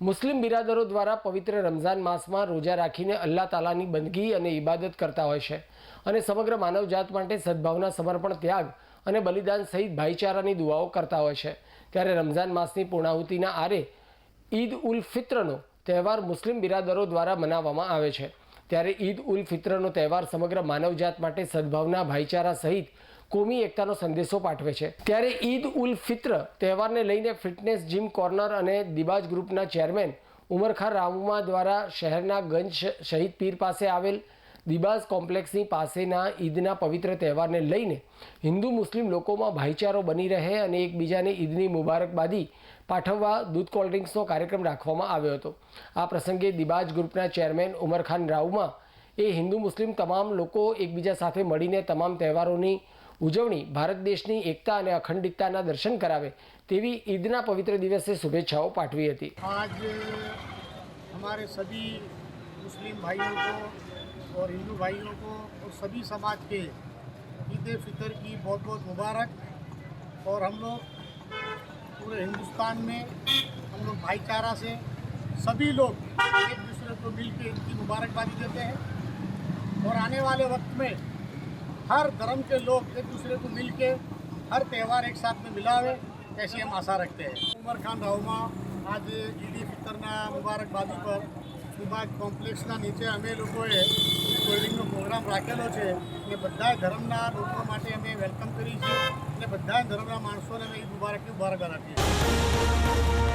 મુસ્લિમ બિરાદરો દ્વારા પવિત્ર રમઝાન માસમાં રોજા રાખીને અલ્લાહ તાલાની બંદગી અને ઇબાદત કરતા હોય છે અને સમગ્ર માનવજાત માટે સદભાવના સમર્પણ ત્યાગ અને બલિદાન સહિત ભાઈચારાની દુઆઓ કરતા હોય છે. ત્યારે રમઝાન માસની પૂર્ણાહુતિના આરે ઈદ ઉલ ફિત્રનો તહેવાર મુસ્લિમ બિરાદરો દ્વારા મનાવવામાં આવે છે. ત્યારે ઈદ ઉલ ફિત્રનો તહેવાર સમગ્ર માનવજાત માટે સદભાવના ભાઈચારા સહિત કોમી એકતાનો સંદેશો પાઠવે છે. ત્યારે ઈદ ઉલ ફિત્ર તહેવારને લઈને ફિટનેસ જીમ કોર્નર અને દિબાજ ગ્રુપના ચેરમેન ઉમરખા રાવુમા દ્વારા શહેરના ગંજ શહીદ પીર પાસે આવેલ દિબાજ કોમ્પ્લેક્સની પાસેના ઈદના પવિત્ર તહેવારને લઈને હિન્દુ મુસ્લિમ લોકોમાં ભાઈચારો બની રહે અને એકબીજાને ઈદની મુબારકબાદી પાઠવવા દૂધ કોલ્ડ્રિંક્સનો કાર્યક્રમ રાખવામાં આવ્યો હતો આ પ્રસંગે દિબાજ ગ્રુપના ચેરમેન ઉમરખાન રાઉમા એ હિન્દુ મુસ્લિમ તમામ લોકો એકબીજા સાથે મળીને તમામ તહેવારોની ઉજવણી ભારત દેશની એકતા અને અખંડિતતાના દર્શન કરાવે તેવી ઈદના પવિત્ર દિવસે શુભેચ્છાઓ પાઠવી હતી आज हमारे सभी मुस्लिम भाइयों को और हिंदू भाइयों को और सभी समाज के ईद फितर की बहुत बहुत मुबारक और हम लोग पूरे हिंदुस्तान में हम लोग भाईचारा से सभी लोग एक दूसरे को मिल के ईद की मुबारकबादी देते हैं और आने वाले वक्त में हर धर्म के लोग एक दूसरे को मिल के हर त्यौहार एक साथ में मिलावे ऐसी हम आशा रखते हैं ઉમર ખાન રાવમાં આજે ઈદી ફિતરના મુબારકબાદી પર સુભાષ કોમ્પ્લેક્સના નીચે અમે લોકોએ કોલ્ડિંગનો પ્રોગ્રામ રાખેલો છે અને બધા ધર્મના લોકો માટે અમે વેલકમ કરી છે અને બધા ધર્મના માણસોને અમે ઈદ મુબારકની મુબારક રાખીએ